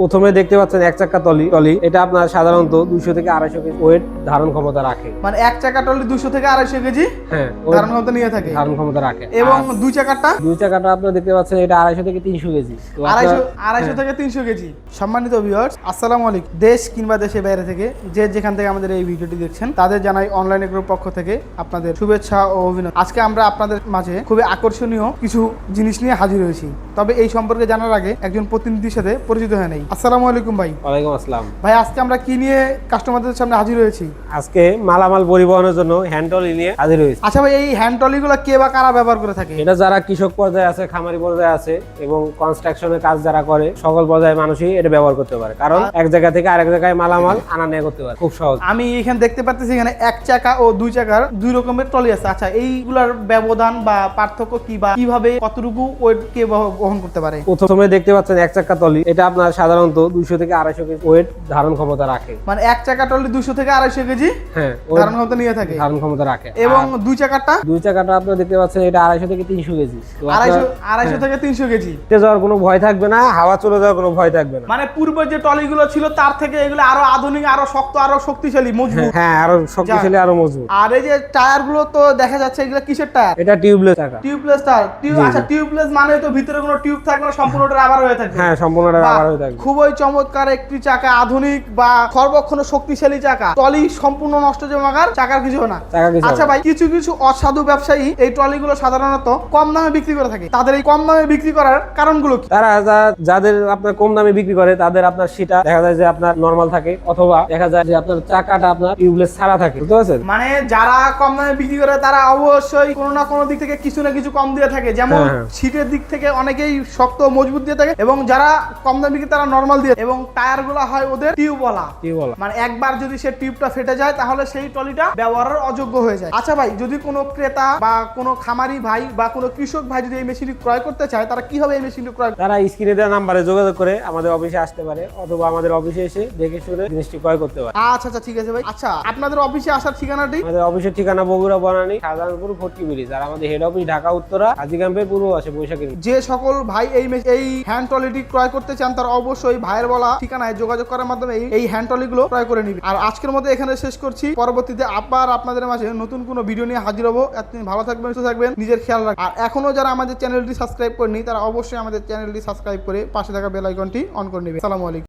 প্রথমে দেখতে পাচ্ছেন এক চাকা টলি টলি। এটা আপনার সাধারণত দুইশো থেকে আড়াইশো কেজি ওয়েট ধারণ ক্ষমতা রাখে। মানে এক চাকা টলি দুশো থেকে আড়াইশো কেজি হ্যাঁ ধারণ ক্ষমতা নিয়ে থাকে। ধারণ ক্ষমতা রাখে। এবং দুই চাকাটা দুই চাকাটা আপনার দেখতে পাচ্ছেন এটা আড়াইশো থেকে তিনশো কেজি। আড়াইশো আড়াইশো। থেকে তিনশো কেজি। সম্মানিত ভিউয়ার্স আসসালামু আলাইকুম। দেশ কিংবা দেশের বাইরে থেকে যে যেখান থেকে আমাদের এই ভিডিওটি দেখছেন তাদের জানাই অনলাইন গ্রুপ পক্ষ থেকে আপনাদের শুভেচ্ছা ও অভিনন্দন। আজকে আমরা আপনাদের মাঝে খুবই আকর্ষণীয় কিছু জিনিস নিয়ে হাজির হয়েছি। তবে এই সম্পর্কে জানার আগে একজন প্রতিনিধির সাথে পরিচিত হয়ে নেই। আসসালামু আলাইকুম ভাই। ওয়ালাইকুম আসসালাম। ভাই আজকে আমরা কি নিয়ে কাস্টমারদের সামনে হাজির হয়েছি? আজকে মালামাল পরিবহনের জন্য হ্যান্ড টলি নিয়ে হাজির হয়েছে। আচ্ছা ভাই এই হ্যান্ড ট্রলিগুলো কে বা কারা ব্যবহার করে থাকে? এটা যারা কৃষক পর্যায়ে আছে খামারি পর্যায়ে আছে এবং কনস্ট্রাকশনের কাজ যারা করে সকল পর্যায়ে মানুষই এটা ব্যবহার করতে পারে। কারণ এক জায়গা থেকে আরেক জায়গায় মালামাল আনা নেওয়া করতে পারে খুব সহজ। আমি এখানে দেখতে পাচ্ছি এখানে এক চাকা ও দুই চাকার দুই রকমের ট্রলি আছে। আচ্ছা এইগুলার ব্যবধান বা পার্থক্য কি বা কীভাবে কতটুকু ওয়েট কে বহন করতে পারে? প্রথমে দেখতে পাচ্ছেন এক চাক্কা টলি এটা আপনার সাধারণত দুইশো থেকে আড়াইশো কেজি ওয়েট ধারণ ক্ষমতা রাখে। মানে এক চাকা ট্রলি দুশো থেকে আড়াইশো কেজি হ্যাঁ ধারণ ক্ষমতা নিয়ে থাকে। ধারণ ক্ষমতা রাখে। এবং দুই চাকাটা দুই চাকাটা আপনার দেখতে পাচ্ছেন এটা আড়াইশো থেকে তিনশো কেজি। আড়াইশো আড়াইশো থেকে তিনশো কেজি। উঠে যাওয়ার কোনো ভয় থাকবে না হাওয়া চলে যাওয়ার কোনো ভয় থাকবে না। মানে পূর্বের যে ট্রলিগুলো ছিল তার থেকে এগুলো আরও আধুনিক আরও শক্ত আরও শক্তিশালী মজবুত। হ্যাঁ আরও শক্তিশালী আরও মজবুত। আর এই যে টায়ারগুলো তো দেখা যাচ্ছে এগুলো কিসের টায়ার? এটা টিউবলেস চাকা। Tubeless tyre. টিউব। আচ্ছা টিউবলেস মানে তো ভিতরে কোনো টিউব থাকবে না সম্পূর্ণটা রাবার হয়ে থাকবে। হ্যাঁ সম্পূর্ণটা আবার হয়ে থাকবে। খুবই চমৎকার একটি চাকা আধুনিক বা সর্বক্ষণ শক্তিশালী চাকা। ট্রলি সম্পূর্ণ নষ্ট জমাকার চাকার কিছু না। আচ্ছা ভাই কিছু কিছু অসাধু ব্যবসায়ী এই ট্রলিগুলো সাধারণত কম দামে বিক্রি করে থাকে। তাদের এই কম দামে বিক্রি করার কারণগুলো কি? তারা যাদের আপনার কম দামে বিক্রি করে তাদের আপনার সেটা দেখা যায় যে আপনার নর্মাল থাকে অথবা দেখা যায় যে আপনার চাকাটা আপনার টিউবলেস ছাড়া থাকে। বুঝতে পারছেন? মানে যারা কম দামে বিক্রি করে তারা অবশ্যই কোনো না কোনো দিক থেকে কিছু না কিছু কম দিয়ে থাকে। যেমন হ্যাঁ, হ্যাঁ। সিটের দিক থেকে অনেকেই শক্ত মজবুত দিয়ে থাকে এবং যারা কম দামে বিক্রি তারা নর্মাল দিয়ে এবং টায়ারগুলো হয় ওদের টিউবওয়ালা বলা মানে একবার যদি সে টিউবটা ফেটে যায় তাহলে সেই ট্রলিটা ব্যবহারের অযোগ্য হয়ে যায়। আচ্ছা ভাই যদি কোনো ক্রেতা বা কোনো খামারি ভাই বা কোনো কৃষক ভাই যদি এই মেশিনটি ক্রয় করতে চায় তারা কীভাবে এই মেশিনটি ক্রয়? তারা স্ক্রিনে দেওয়া নাম্বারে যোগাযোগ করে আমাদের অফিসে আসতে পারে অথবা আমাদের অফিসে এসে দেখে শুনে জিনিসটি ক্রয় করতে পারে। আচ্ছা আচ্ছা ঠিক আছে ভাই। আচ্ছা আপনাদের অফিসে আসার ঠিকানাটি? আমাদের অফিসের ঠিকানা বগুড়া বনানী সাধারণপুর ফটকি ব্রিজ আর আমাদের হেড অফিস ঢাকা উত্তরা হাজি ক্যাম্পের পূর্ব আছে বৈশাখী। যে সকল ভাই এই এই হ্যান্ড ট্রলিটি ক্রয় করতে চান তারা অবশ্যই ভাইয়ের বলা ঠিকানায় যোগাযোগ করার মাধ্যমে এই- হ্যান্ড ট্রলি গুলো ক্রয় করে নিবি। আর আজকের মধ্যে এখানে শেষ করছি। পরবর্তীতে আবার আপনাদের মাঝে নতুন কোনো ভিডিও নিয়ে হাজির হব। এতদিন ভালো থাকবেন, সুস্থ থাকবেন, নিজের খেয়াল রাখবেন। আর এখনও যারা আমাদের চ্যানেলটি সাবস্ক্রাইব করেনি তারা অবশ্যই আমাদের চ্যানেলটি সাবস্ক্রাইব করে পাশে থাকা বেল আইকনটি অন করে নেবে। আসসালামু আলাইকুম।